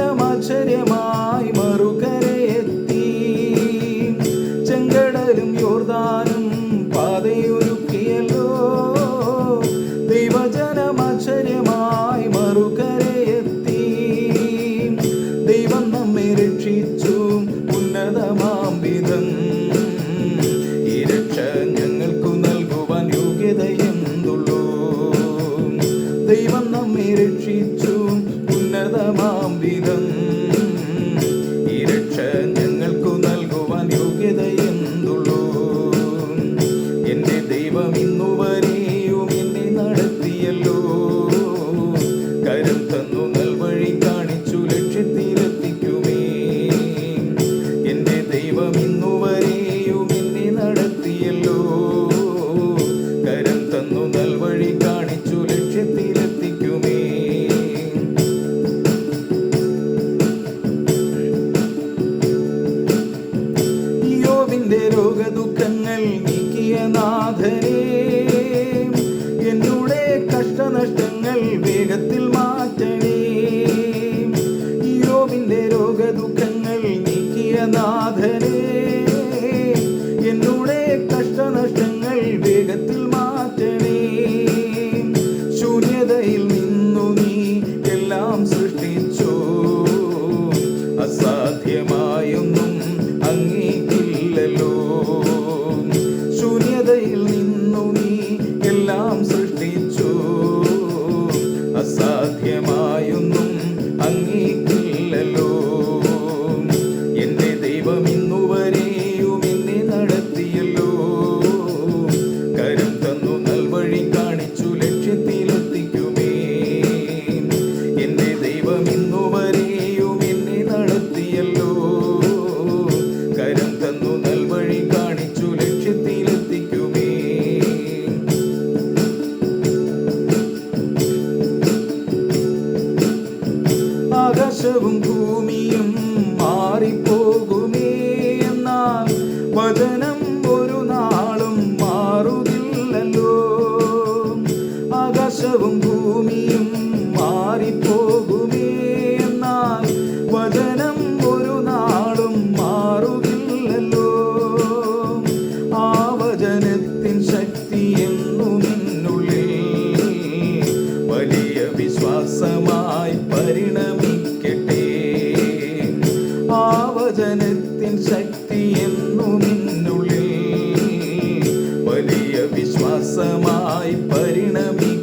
ദൈവജനമാശ്ചര്യമായി മറുകരയെത്തി ചെങ്കടലും യോർദാനും പാതയൊരുക്കിയല്ലോ. ദൈവജനമാശ്ചര്യമായി മറുകരയെത്തി ദൈവം നമ്മെ രക്ഷിച്ചു ഉന്നതമാം വിധം. ഈ രക്ഷ ഞങ്ങൾക്കു നൽകുവാൻ ദൈവം നമ്മെ രക്ഷിച്ചു വിധം ഈ രക്ഷ ഞങ്ങൾക്കു നൽകുവാൻ യോഗ്യതയെന്തുള്ളൂ എന്റെ ദൈവം ഇന്നുവരെയും യോവിന്റെ രോഗദുഃഖങ്ങൾ നീക്കിയ നാഥനെ എന്നുടെ കഷ്ടനഷ്ടങ്ങൾ വേഗത്തിൽ മാറ്റണേ. ശൂന്യതയിൽ നിന്നു നീ എല്ലാം സൃഷ്ടിച്ചു. അസാധ്യമായൊന്നും അങ്ങേക്കില്ലല്ലോ. ശൂന്യതയിൽ നിന്നു നീ അങ്ങേക്കില്ലല്ലോ എന്റെ ദൈവം ഇന്നുവരെയും എന്നെ നടത്തിയല്ലോ. കരം തന്നു നൽവഴി കാണിച്ചു ലക്ഷ്യത്തിലെത്തിക്കുമേ. എന്റെ ദൈവം ഇന്നുവരെയും എന്നെ നടത്തിയല്ലോ. കരം തന്നു നൽവഴി കാണിച്ചു ലക്ഷ്യത്തിലെത്തിക്കുമേ. ആകാശവും പാവചനത്തിൻ ശക്തി എന്നു നിന്നുള്ളിൽ വലിയ വിശ്വാസമായി പരിണമിക്കും.